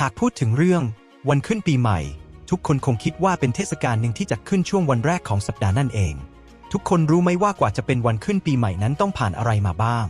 หากพูดถึงเรื่อง วันขึ้นปีใหม่ ทุกคนคงคิดว่าเป็นเทศกาลหนึ่งที่จะขึ้นช่วงวันแรกของสัปดาห์นั่นเอง ทุกคนรู้ไหมว่ากว่าจะเป็นวันขึ้นปีใหม่นั้นต้องผ่านอะไรมาบ้าง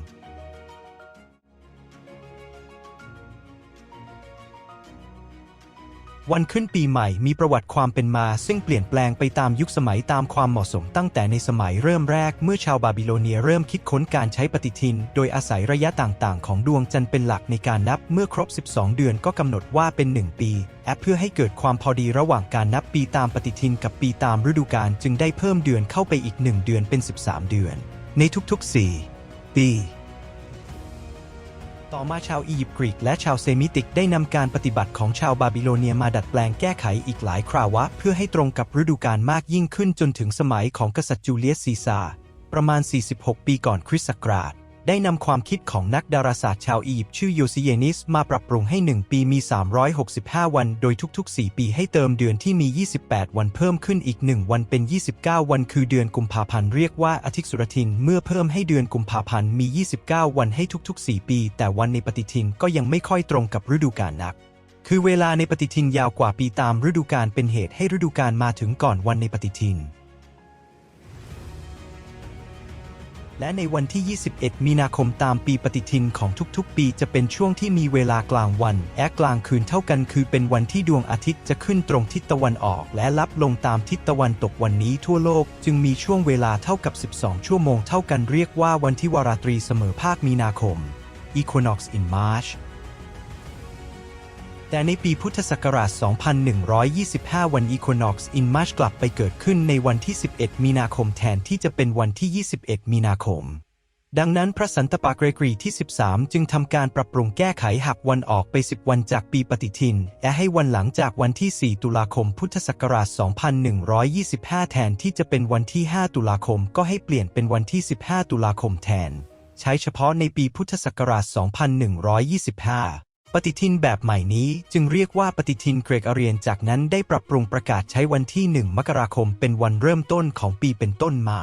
วันขึ้นปีใหม่มีประวัติความเป็นมา ซึ่งเปลี่ยนแปลงไปตามยุคสมัยตามความเหมาะสมตั้งแต่ในสมัยเริ่มแรกเมื่อชาวบาบิโลเนียเริ่มคิดค้นการใช้ปฏิทิน โดยอาศัยระยะต่างๆ ของดวงจันทร์เป็นหลักในการนับเมื่อครบ 12 เดือนก็กำหนดว่าเป็น 1 ปี แอปเพื่อให้เกิดความพอดีระหว่างการนับปีตามปฏิทินกับปีตามฤดูกาลจึงได้เพิ่มเดือนเข้าไปอีก 1 เดือนเป็น 13 เดือน ในทุกๆ 4 ปี ต่อมาชาวอียิปต์กรีกและชาวเซมิติกได้นำการปฏิบัติของชาวบาบิโลเนียมาดัดแปลงแก้ไขอีกหลายคราวะ เพื่อให้ตรงกับฤดูกาลมากยิ่งขึ้นจนถึงสมัยของกษัตริย์จูเลียสซีซาร์ประมาณ 46 ปีก่อนคริสต์ศักราช ได้นำความคิดของนักดาราศาสตร์ชาวอียิปต์ชื่อโยซิเยนิสมาปรับปรุงให้ 1 ปีมี 365 วัน โดยทุก ๆ 4 ปีให้เติมเดือนที่มี 28 วันเพิ่มขึ้นอีก 1 วันเป็น 29 วัน คือเดือนกุมภาพันธ์เรียกว่าอาทิตย์สุรทิน เมื่อเพิ่มให้เดือนกุมภาพันธ์มี 29 วันให้ทุก ๆ 4 ปี แต่วันในปฏิทินก็ยังไม่ค่อยตรงกับฤดูกาลนัก คือเวลาในปฏิทินยาวกว่าปีตามฤดูกาลเป็นเหตุให้ฤดูกาลมาถึงก่อนวันในปฏิทิน และในวันที่ 21 มีนาคมตามปีปฏิทินของทุกๆ ปีจะเป็นช่วงที่มีเวลากลางวันและกลางคืนเท่ากันคือเป็นวันที่ดวงอาทิตย์จะขึ้นตรงทิศตะวันออก และลับลงตามทิศตะวันตกวันนี้ทั่วโลก จึงมีช่วงเวลาเท่ากับ 12 ชั่วโมงเท่ากันเรียกว่าวันที่วาราตรีเสมอภาคมีนาคม Equinox in March แต่ในปีพุทธศักราช 2125 วัน Equinox in March กลับไปเกิดขึ้นในวันที่ 11 มีนาคมแทนที่จะเป็นวันที่ 21 มีนาคม ดังนั้นพระสันตะปาเกรกรีที่ 13 จึงทำการปรับปรุงแก้ไขหักวันออกไป 10 วันจากปีปฏิทิน และให้วันหลังจากวันที่ 4 ตุลาคมพุทธศักราช 2125 แทนที่จะเป็นวันที่ 5 ตุลาคมก็ให้เปลี่ยนเป็นวันที่ 15 ตุลาคมแทน ใช้เฉพาะในปีพุทธศักราช 2125 ปฏิทินแบบใหม่นี้จึงเรียกว่าปฏิทินเกรกอเรียนจากนั้นได้ปรับปรุงประกาศใช้วันที่ 1 มกราคมเป็นวันเริ่มต้นของปีเป็นต้นมา